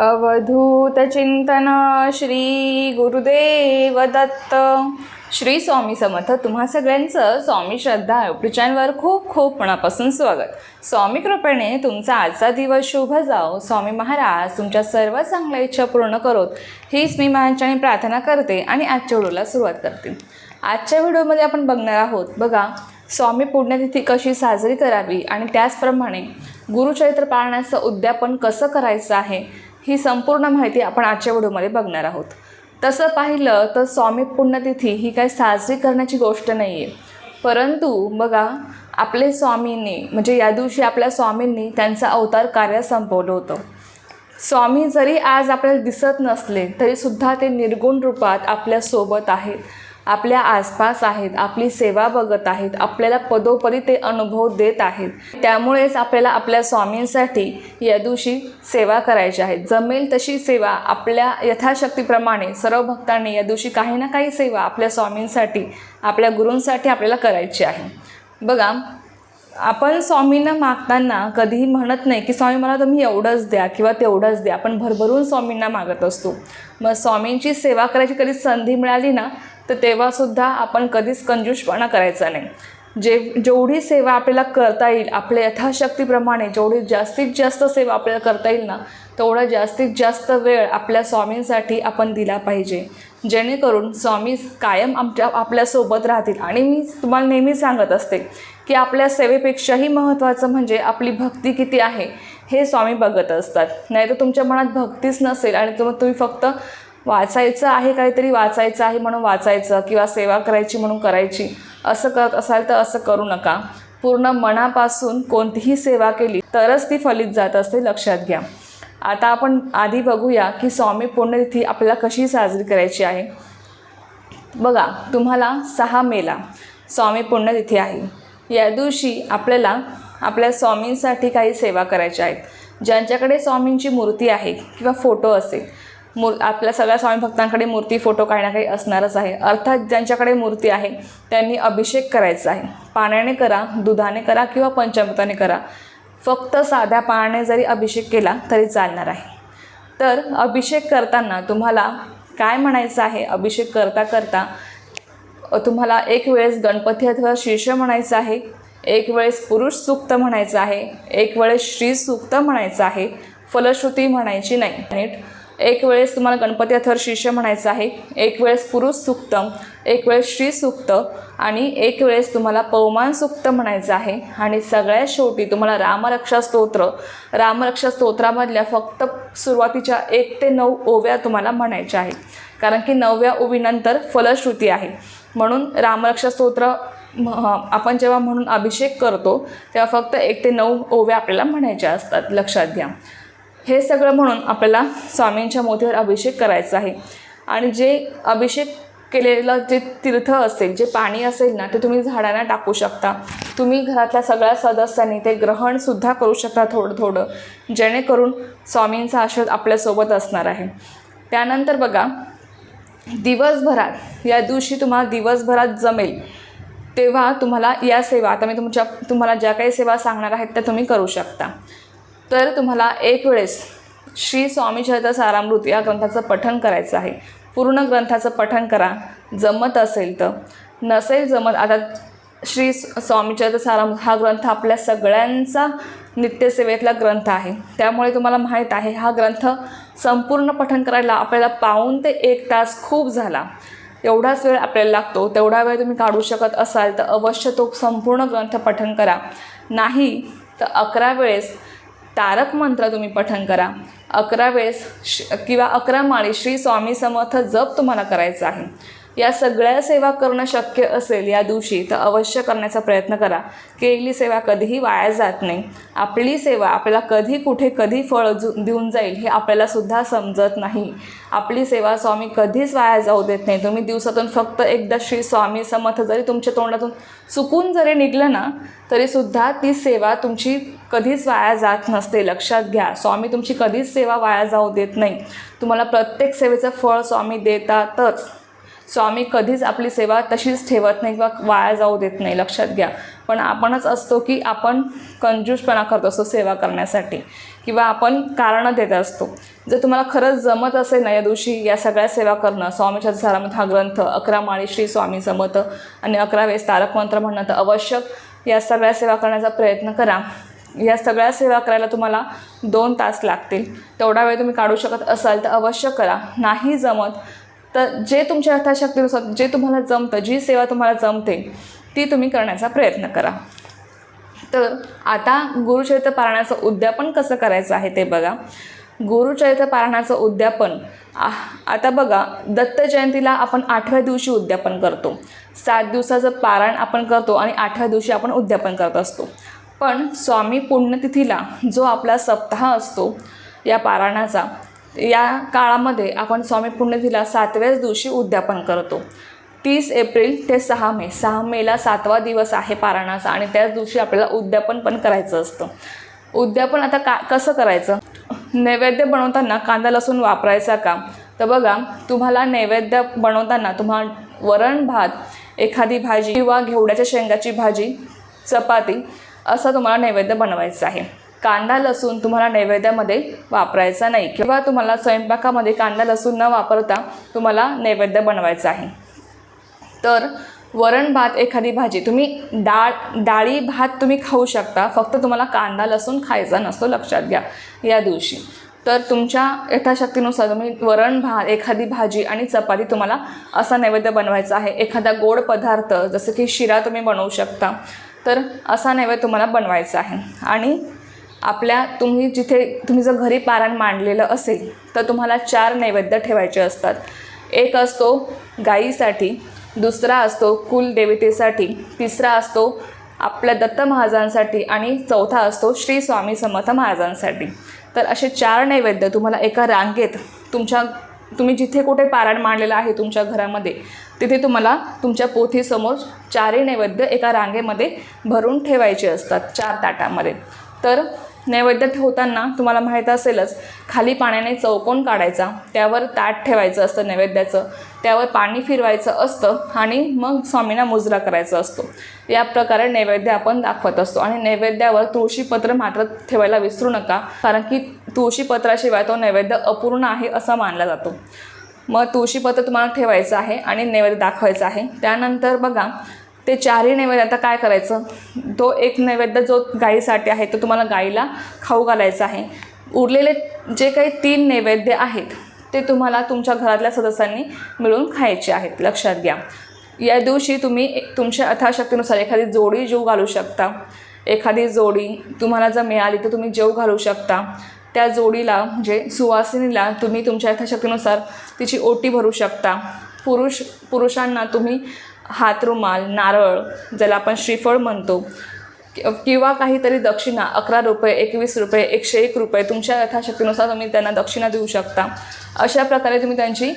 अवधूत चिंतन श्री गुरुदेव दत्त. श्री स्वामी समर्थ तुम्हा सगळ्यांचं स्वामी श्रद्धा युट्यूब चॅनलवर खूप खूप मनापासून स्वागत. स्वामी कृपेने तुमचा आजचा दिवस शुभ जाओ स्वामी महाराज तुमच्या सर्व चांगल्या इच्छा पूर्ण करोत. हीच मी माझ्याने प्रार्थना करते आणि आजच्या व्हिडिओला सुरुवात करते. आजच्या व्हिडिओमध्ये आपण बघणार आहोत बघा स्वामी पुण्यतिथी कशी साजरी करावी आणि त्याचप्रमाणे गुरुचरित्र पाळण्याचं उद्यापन कसं करायचं आहे ही संपूर्ण माहिती आपण आजच्या व्हिडिओमध्ये बघणार आहोत. तसं पाहिलं तर स्वामी पुण्यतिथी ही काही साजरी करण्याची गोष्ट नाही आहे परंतु बघा आपले स्वामींनी म्हणजे या दिवशी आपल्या स्वामींनी त्यांचं अवतार कार्य संपवलं होतं. स्वामी जरी आज आपल्याला दिसत नसले तरीसुद्धा ते निर्गुण रूपात आपल्यासोबत आहेत. आपल्या आसपास आहेत आपली सेवा बघत आहेत आपल्याला पदोपदी ते अनुभव देत आहेत. त्यामुळेच आपल्याला आपल्या स्वामींसाठी या दिवशी सेवा करायची आहे. जमेल तशी सेवा आपल्या यथाशक्तीप्रमाणे सर्व भक्तांनी या दिवशी काही ना काही सेवा आपल्या स्वामींसाठी आपल्या गुरूंसाठी आपल्याला करायची आहे. बघा आपण स्वामींना मागताना कधीही म्हणत नाही की स्वामी मला तुम्ही एवढंच द्या किंवा तेवढंच द्या. आपण भरभरून स्वामींना मागत असतो. मग स्वामींची सेवा करायची कधी संधी मिळाली ना तर तेव्हासुद्धा आपण कधीच कंजूषपणा करायचा नाही. जे जेवढी सेवा आपल्याला करता येईल आपल्या यथाशक्तीप्रमाणे जेवढी जास्तीत जास्त सेवा आपल्याला करता येईल ना तेवढा जास्तीत जास्त वेळ आपल्या स्वामींसाठी आपण दिला पाहिजे. जेणेकरून स्वामी कायम आमच्या आपल्यासोबत राहतील. आणि मी तुम्हाला नेहमी सांगत असते की आपल्या सेवेपेक्षाही महत्त्वाचं म्हणजे आपली भक्ती किती आहे हे स्वामी बघत असतात. नाही तर तुमच्या मनात भक्तीच नसेल आणि तुम्ही तुम्ही फक्त वाचायचं आहे काहीतरी वाचायचं आहे म्हणून वाचायचं किंवा सेवा करायची म्हणून करायची. असं करत असाल तर असं करू नका. पूर्ण मनापासून कोणतीही सेवा केली तरच ती फलित जात असते लक्षात घ्या. आता आपण आधी बघूया की स्वामी पुण्यतिथी आपल्याला कशी साजरी करायची आहे. बघा तुम्हाला सहा मेला स्वामी पुण्यतिथी आहे. या दिवशी आपल्याला आपल्या स्वामींसाठी काही सेवा करायच्या आहेत. ज्यांच्याकडे स्वामींची मूर्ती आहे किंवा फोटो असेल मूर आपल्या सगळ्या स्वामी भक्तांकडे मूर्ती फोटो काही ना काही असणारच आहे. अर्थात ज्यांच्याकडे मूर्ती आहे त्यांनी अभिषेक करायचा आहे. पाण्याने करा दुधाने करा किंवा पंचामृताने करा. फक्त साध्या पाण्याने जरी अभिषेक केला तरी चालणार आहे. तर अभिषेक करताना तुम्हाला काय म्हणायचं आहे? अभिषेक करता करता तुम्हाला एक वेळेस गणपती अथवा शीर्ष म्हणायचं आहे एक वेळेस पुरुष सूक्त म्हणायचं आहे एक वेळेस श्री सूक्त म्हणायचं आहे फलश्रुती म्हणायची नाही. नीट एक वेळेस तुम्हाला गणपती अथर शिष्य म्हणायचं आहे. एक वेळेस पुरुष सुक्तम एक वेळेस श्री सुक्त आणि एक वेळेस तुम्हाला पवमान सूक्त म्हणायचं आहे. आणि सगळ्यात शेवटी तुम्हाला रामरक्षा स्तोत्र रामरक्षा स्तोत्रामधल्या फक्त सुरुवातीच्या एक ते नऊ ओव्या तुम्हाला म्हणायच्या आहे कारण की नवव्या ओवीनंतर फलश्रुती आहे. म्हणून रामरक्षा स्तोत्र आपण जेव्हा म्हणून अभिषेक करतो तेव्हा फक्त एक ते नऊ ओव्या आपल्याला म्हणायच्या असतात. लक्षात घ्या. हे सगळं म्हणून आपल्याला स्वामींच्या मोतीवर अभिषेक करायचा आहे. आणि जे अभिषेक केलेलं जे तीर्थ असेल जे पाणी असेल ना ते तुम्ही झाडांना टाकू शकता. तुम्ही घरातल्या सगळ्या सदस्यांनी ते ग्रहणसुद्धा करू शकता थोडं थोडं जेणेकरून स्वामींचा आशीर्वाद आपल्यासोबत असणार आहे. त्यानंतर बघा दिवसभरात या दिवशी तुम्हाला दिवसभरात जमेल तेव्हा तुम्हाला या सेवा आता मी तुमच्या तुम्हाला ज्या काही सेवा सांगणार आहेत त्या तुम्ही करू शकता. तर तुम्हाला एक वेळेस श्री स्वामी चरित्र सारामृत या ग्रंथाचं पठण करायचं आहे. पूर्ण ग्रंथाचं पठण करा. जमत असेल तर. नसेल जमत आता श्री स्वामी चरित्र सारामृत हा ग्रंथ आपल्या सगळ्यांचा नित्यसेवेतला ग्रंथ आहे. त्यामुळे तुम्हाला माहीत आहे हा ग्रंथ संपूर्ण पठण करायला आपल्याला पाऊन ते एक तास खूप झाला. एवढाच वेळ आपल्याला लागतो. तेवढा वेळ तुम्ही काढू शकत असाल तर अवश्य तो संपूर्ण ग्रंथ पठण करा. नाही तर अकरा वेळेस तारक मंत्र तुम्ही पठण करा. अकरा वेळेस श किंवा अकरा माळी श्री स्वामी समर्थ जप तुम्हाला करायचा आहे. या सगळ्या सेवा करणं शक्य असेल या दिवशी तर अवश्य करण्याचा प्रयत्न करा. केलेली सेवा कधीही वाया जात नाही. आपली सेवा आपल्याला कधी कुठे कधी फळ जु देऊन जाईल हे आपल्याला सुद्धा समजत नाही. आपली सेवा स्वामी कधीच वाया जाऊ देत नाही. तुम्ही दिवसातून फक्त एकदा श्री स्वामी समर्थ जरी तुमच्या तोंडातून चुकून जरी निघलं ना तरीसुद्धा ती सेवा तुमची कधीच वाया जात नसते. लक्षात घ्या स्वामी तुमची कधीच सेवा वाया जाऊ देत नाही. तुम्हाला प्रत्येक सेवेचं फळ स्वामी देतातच. स्वामी कधीच आपली सेवा तशीच ठेवत नाही किंवा वाया जाऊ देत नाही लक्षात घ्या. पण आपणच असतो की आपण कंजूसपणा करत असतो सेवा करण्यासाठी किंवा आपण कारणं देत असतो. जर तुम्हाला खरंच जमत असेल ना या दिवशी या सगळ्या सेवा करणं स्वामीच्या सारामत हा ग्रंथ अकरा माळी श्री स्वामी जमत आणि अकरा वेळेस तारक मंत्र म्हणणं तर अवश्य या सगळ्या सेवा करण्याचा प्रयत्न करा. या सगळ्या सेवा करायला तुम्हाला दोन तास लागतील. तेवढा वेळ तुम्ही काढू शकत असाल तर अवश्य करा. नाही जमत तर जे तुमच्या यथाशक्तीनुसार जे तुम्हाला जमतं जी सेवा तुम्हाला जमते ती तुम्ही करण्याचा प्रयत्न करा. तर आता गुरुचरित्र पारायणाचं उद्यापन कसं करायचं आहे ते बघा. गुरुचरित्र पारायणाचं उद्यापन आता बघा दत्त जयंतीला आपण आठव्या दिवशी उद्यापन करतो. सात दिवसाचं पारायण आपण करतो आणि आठव्या दिवशी आपण उद्यापन करत असतो. पण स्वामी पुण्यतिथीला जो आपला सप्ताह असतो या पारायणाचा या काळामध्ये आपण स्वामी पुण्यतिला सातव्याच दिवशी उद्यापन करतो. तीस एप्रिल ते सहा मे. सहा मेला सातवा दिवस आहे पारायणाचा आणि त्याच दिवशी आपल्याला उद्यापन पण करायचं असतं. उद्यापन आता का कसं करायचं? नैवेद्य बनवताना कांदा लसूण वापरायचा का? तर बघा तुम्हाला नैवेद्य बनवताना तुम्हाला वरण भात एखादी भाजी किंवा घेवड्याच्या शेंगाची भाजी चपाती असं तुम्हाला नैवेद्य बनवायचं आहे. कांदा लसूण तुम्हाला नैवेद्यामध्ये वापरायचा नाही. किंवा तुम्हाला स्वयंपाकामध्ये कांदा लसूण न वापरता तुम्हाला नैवेद्य बनवायचं आहे. तर वरण भात एखादी भाजी तुम्ही डाळ डाळी भात तुम्ही खाऊ शकता फक्त तुम्हाला कांदा लसूण खायचा नसतो लक्षात घ्या या दिवशी. तर तुमच्या यथाशक्तीनुसार तुम्ही वरण भात एखादी भाजी आणि चपाती तुम्हाला असा नैवेद्य बनवायचा आहे. एखादा गोड पदार्थ जसं की शिरा तुम्ही बनवू शकता तर असा नैवेद्य तुम्हाला बनवायचा आहे. आणि आपल्या तुम्ही जिथे तुम्ही जर घरी पारायण मांडलेलं असेल तर तुम्हाला चार नैवेद्य ठेवायचे असतात. एक असतो गाईसाठी दुसरा असतो कुलदेवतेसाठी तिसरा असतो आपल्या दत्त महाराजांसाठी आणि चौथा असतो श्री स्वामी समर्थ महाराजांसाठी. तर असे चार नैवेद्य तुम्हाला एका रांगेत तुमच्या तुम्ही जिथे कुठे पारायण मांडलेलं आहे तुमच्या घरामध्ये तिथे तुम्हाला तुमच्या पोथीसमोर चारही नैवेद्य एका रांगेमध्ये भरून ठेवायचे असतात चार ताटामध्ये. तर नैवेद्य ठेवताना तुम्हाला माहीत असेलच खाली पाण्याने चौकोन काढायचा त्यावर ताट ठेवायचं असतं नैवेद्याचं त्यावर पाणी फिरवायचं असतं आणि मग स्वामींना मुजरा करायचा असतो. या प्रकारे नैवेद्य आपण दाखवत असतो. आणि नैवेद्यावर तुळशीपत्र मात्र ठेवायला विसरू नका कारण की तुळशीपत्राशिवाय तो नैवेद्य अपूर्ण आहे असा मानला जातो. मग तुळशीपत्र तुम्हाला ठेवायचं आहे आणि नैवेद्य दाखवायचं आहे. त्यानंतर बघा ते चारही नैवेद्य आता काय करायचं? तो एक नैवेद्य जो गाईसाठी आहे तो तुम्हाला गाईला खाऊ घालायचा आहे. उरलेले जे काही तीन नैवेद्य आहेत ते तुम्हाला तुमच्या घरातल्या सदस्यांनी मिळून खायचे आहेत. लक्षात घ्या. या दिवशी तुम्ही एक- तुमच्या अथाशक्तीनुसार एखादी जोडी जीव घालू शकता. एखादी जोडी तुम्हाला जर मिळाली तर तुम्ही जेव घालू शकता. त्या जोडीला म्हणजे सुवासिनीला तुम्ही तुमच्या यथाशक्तीनुसार तिची ओटी भरू शकता. पुरुष पुरुषांना तुम्ही हातरुमाल नारळ ज्याला आपण श्रीफळ म्हणतो किंवा काहीतरी दक्षिणा अकरा रुपये एकवीस रुपये एकशे एक रुपये तुमच्या यथाशक्तीनुसार तुम्ही त्यांना दक्षिणा देऊ शकता. अशा प्रकारे तुम्ही त्यांची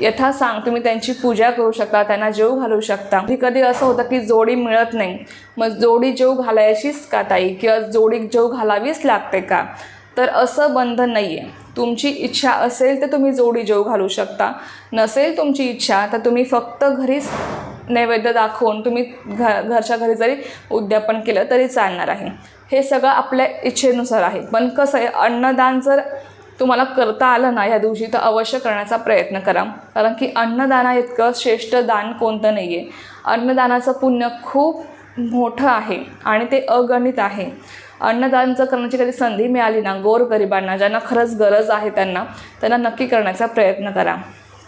यथा सांग तुम्ही त्यांची पूजा करू शकता त्यांना जेव घालू शकता. कधी कधी असं होतं की जोडी मिळत नाही. मग जोडी जेव घालायचीच का ताई? किंवा जोडी जेव घालावीच लागते का? तर असं बंधन नाही आहे तुमची इच्छा असेल तर तुम्ही जोडी जेव घालू शकता. नसेल तुमची इच्छा तर तुम्ही फक्त घरीच नैवेद्य दाखवून तुम्ही घ घरच्या घरी जरी उद्यापन केलं तरी चालणार आहे. हे सगळं आपल्या इच्छेनुसार आहे. पण कसं आहे अन्नदान जर तुम्हाला करता आलं ना या दिवशी तर अवश्य करण्याचा प्रयत्न करा. कारण की अन्नदाना इतकं श्रेष्ठ दान कोणतं नाही आहे अन्नदानाचं पुण्य खूप मोठं आहे आणि ते अगणित आहे. अन्नदानचं करण्याची कधी संधी मिळाली ना गोरगरिबांना ज्यांना खरंच गरज आहे त्यांना त्यांना नक्की करण्याचा प्रयत्न करा.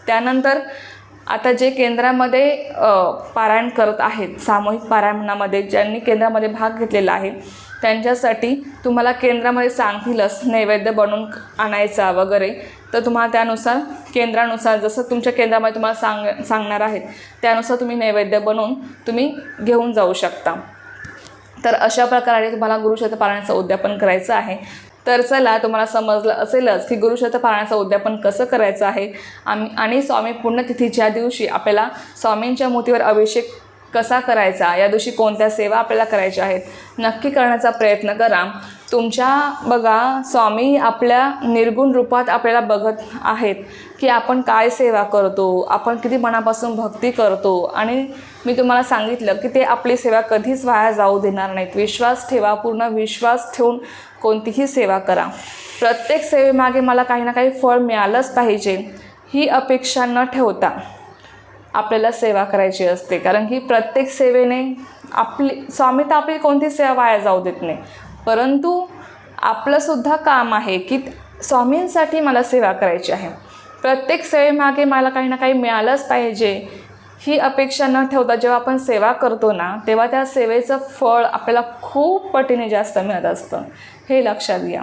त्यानंतर आता जे केंद्रामध्ये पारायण करत आहेत सामूहिक पारायणामध्ये ज्यांनी केंद्रामध्ये भाग घेतलेला आहे त्यांच्यासाठी तुम्हाला केंद्रामध्ये सांगतीलच नैवेद्य बनवून आणायचा वगैरे. तर तुम्हाला त्यानुसार केंद्रानुसार जसं तुमच्या केंद्रामध्ये तुम्हाला सांग सांगणार आहेत त्यानुसार तुम्ही नैवेद्य बनवून तुम्ही घेऊन जाऊ शकता. तर अशा प्रकारे तुम्हाला गुरुक्षेत्र पारायणाचं उद्यापन करायचं आहे. तर चला तुम्हाला समजलं असेलच की गुरुशत पाळण्याचं उद्यापन कसं करायचं आहे. आम्ही आणि स्वामी पुण्यतिथीच्या दिवशी आपल्याला स्वामींच्या मूर्तीवर अभिषेक कसा करायचा या दिवशी कोणत्या सेवा आपल्याला करायच्या आहेत नक्की करण्याचा प्रयत्न करा. तुमच्या बघा स्वामी आपल्या निर्गुण रूपात आपल्याला बघत आहेत की आपण काय सेवा करतो आपण किती मनापासून भक्ती करतो आणि मी तुम्हाला सांगितलं की ते आपली सेवा कधीच वाया जाऊ देणार नाहीत. विश्वास ठेवा पूर्ण विश्वास ठेवून कोणतीही सेवा करा. प्रत्येक सेवेमागे मला काही ना काही फळ मिळालंच पाहिजे ही अपेक्षा न ठेवता. आपल्याला सेवा करायची असते. कारण की प्रत्येक सेवेने आपली स्वामी तर आपली कोणती सेवा वाया जाऊ देत नाही. परंतु आपलंसुद्धा काम आहे की स्वामींसाठी मला सेवा करायची आहे. प्रत्येक सेवेमागे मला काही ना काही मिळालंच पाहिजे. ही अपेक्षा न ठेवता जेव्हा आपण सेवा करतो ना तेव्हा त्या सेवेचं फळ आपल्याला खूप पटीने जास्त मिळत असतं. हे लक्षात घ्या.